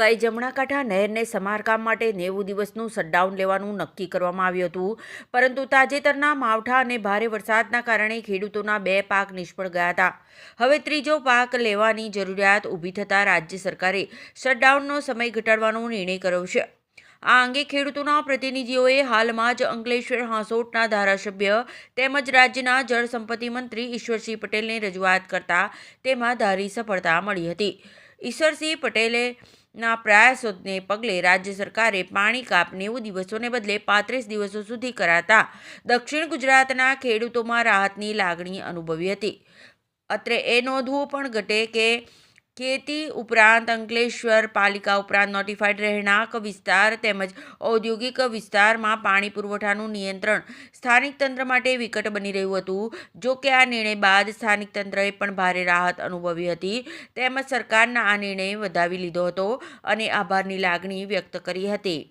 તાલુકાએ જમણાકાંઠા નહેરને સમારકામ માટે નેવું દિવસનું શટડાઉન લેવાનું નક્કી કરવામાં આવ્યું હતું. પરંતુ તાજેતરના માવઠા અને ભારે વરસાદના કારણે ખેડૂતોના બે પાક નિષ્ફળ ગયા હતા. હવે ત્રીજો પાક લેવાની જરૂરિયાત ઊભી થતાં રાજ્ય સરકારે શટડાઉનનો સમય ઘટાડવાનો નિર્ણય કર્યો છે. આ અંગે ખેડૂતોના પ્રતિનિધિઓએ હાલમાં જ અંકલેશ્વર હાંસોટના ધારાસભ્ય તેમજ રાજ્યના જળસંપત્તિ મંત્રી ઈશ્વરસિંહ પટેલને રજૂઆત કરતા તેમાં ધારી સફળતા મળી હતી. ઈશ્વરસિંહ પટેલે ના પ્રયાસોને પગલે રાજ્ય સરકારે પાણી કાપ નેવું દિવસોને બદલે પાંત્રીસ દિવસો સુધી કરાતા દક્ષિણ ગુજરાતના ખેડૂતોમાં રાહતની લાગણી અનુભવી હતી. અત્રે એ નોંધવું પણ ઘટે કે ખેતી ઉપરાંત અંકલેશ્વર પાલિકા ઉપરાંત નોટિફાઈડ રહેણાંક વિસ્તાર તેમજ ઔદ્યોગિક વિસ્તારમાં પાણી પુરવઠાનું નિયંત્રણ સ્થાનિક તંત્ર માટે વિકટ બની રહ્યું હતું. જો કે આ નિર્ણય બાદ સ્થાનિક તંત્રએ પણ ભારે રાહત અનુભવી હતી. તેમજ સરકારના આ નિર્ણય વધાવી લીધો હતો અને આભારની લાગણી વ્યક્ત કરી હતી.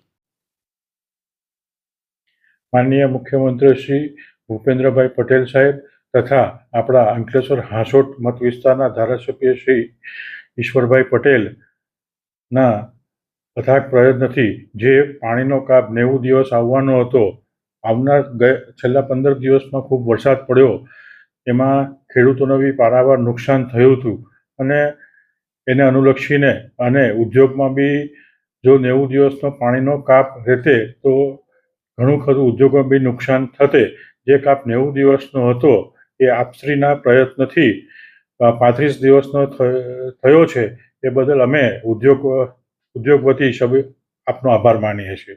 માનનીય મુખ્યમંત્રી શ્રી ભૂપેન્દ્રભાઈ પટેલ સાહેબ તથા આપણા અંકલેશ્વર હાંસોટ મત વિસ્તારના ધારાસભ્ય શ્રી ઈશ્વરભાઈ પટેલના અથાગ પ્રયત્નથી જે પાણીનો કાપ નેવું દિવસ આવવાનો હતો, આવનાર છેલ્લા પંદર દિવસમાં ખૂબ વરસાદ પડ્યો. એમાં ખેડૂતોને બી પારાવાર નુકસાન થયું હતું અને એને અનુલક્ષીને અને ઉદ્યોગમાં બી જો નેવું દિવસનો પાણીનો કાપ રહેતે તો ઘણું ખરું ઉદ્યોગમાં બી નુકસાન થતે. જે કાપ નેવું દિવસનો હતો એ આપશ્રીના પ્રયત્નથી પાંત્રીસ દિવસનો થયો છે એ બદલ અમે ઉદ્યોગ ઉદ્યોગપતિ વતી આપનો આભાર માનીએ છીએ.